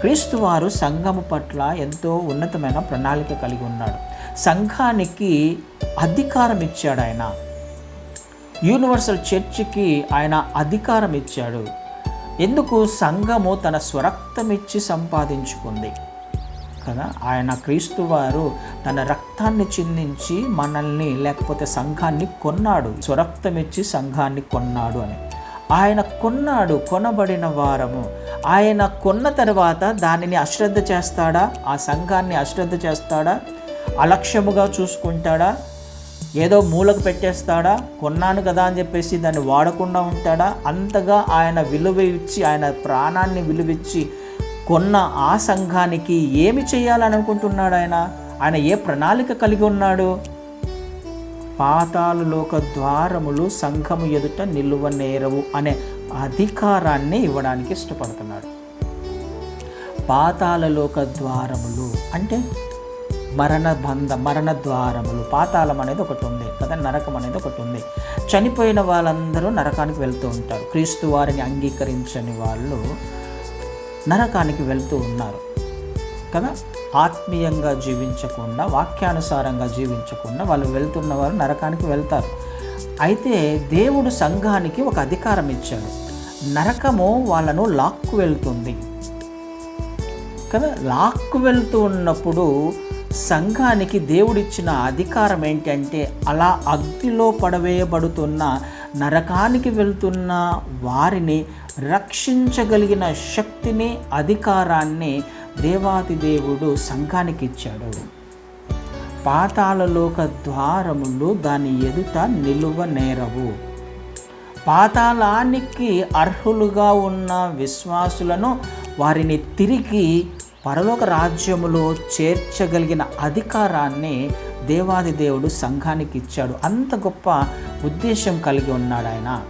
క్రీస్తు వారు సంఘము పట్ల ఎంతో ఉన్నతమైన ప్రణాళిక కలిగి ఉన్నాడు. సంఘానికి అధికారం ఇచ్చాడు ఆయన. యూనివర్సల్ చర్చికి ఆయన అధికారం ఇచ్చాడు. ఎందుకు? సంఘము తన స్వరక్తం ఇచ్చి సంపాదించుకుంది. కదా? ఆయన క్రీస్తు వారు తన రక్తాన్ని చిందించి మనల్ని లేకపోతే సంఘాన్ని కొన్నాడు. స్వరక్తం ఇచ్చి సంఘాన్ని కొన్నాడు అని. ఆయన కొన్నాడు కొనబడిన వారము. ఆయన కొన్న తర్వాత దానిని అశ్రద్ధ చేస్తాడా? ఆ సంఘాన్ని అశ్రద్ధ చేస్తాడా? అలక్ష్యముగా చూసుకుంటాడా? ఏదో మూలకు పెట్టేస్తాడా? కొన్నాను కదా అని చెప్పేసి దాన్ని వాడకుండా ఉంటాడా? అంతగా ఆయన విలువ ఇచ్చి ఆయన ప్రాణాన్ని విలువిచ్చి కొన్న ఆ సంఘానికి ఏమి చేయాలని అనుకుంటున్నాడు ఆయన? ఆయన ఏ ప్రణాళిక కలిగి ఉన్నాడు? పాతాళలోక ద్వారములు సంఘము ఎదుట నిలువ నేరవు అనే అధికారాన్ని ఇవ్వడానికి ఇష్టపడుతున్నాడు. పాతాళలోక ద్వారములు అంటే మరణ బంధ మరణ ద్వారములు. పాతాళం అనేది ఒకటి ఉంది కదా నరకం అనేది ఒకటి ఉంది. చనిపోయిన వాళ్ళందరూ నరకానికి వెళ్తూ ఉంటారు. క్రీస్తు వారిని అంగీకరించని వాళ్ళు నరకానికి వెళ్తూ ఉన్నారు. కదా ఆత్మీయంగా జీవించకుండా వాక్యానుసారంగా జీవించకుండా వాళ్ళు వెళ్తున్న వారు నరకానికి వెళ్తారు. అయితే దేవుడు సంఘానికి ఒక అధికారం ఇచ్చాడు. నరకము వాళ్ళను లాక్కు వెళ్తుంది. కదా? లాక్కు వెళ్తూ ఉన్నప్పుడు సంఘానికి దేవుడిచ్చిన అధికారం ఏంటంటే అలా అగ్నిలో పడవేయబడుతున్న నరకానికి వెళ్తున్న వారిని రక్షించగలిగిన శక్తిని అధికారాన్ని దేవాతి దేవుడు సంఘానికి ఇచ్చాడు పాతాళలోక ద్వారములు దాని ఎదుట నిలువ నేరవు. పాతాళానికి అర్హులుగా ఉన్న విశ్వాసులను వారిని తిరిగి పరలోక రాజ్యములో చేర్చగలిగిన అధికారాన్ని దేవాది దేవుడు సంఘానికి ఇచ్చాడు అంత గొప్ప ఉద్దేశం కలిగి ఉన్నాడు ఆయన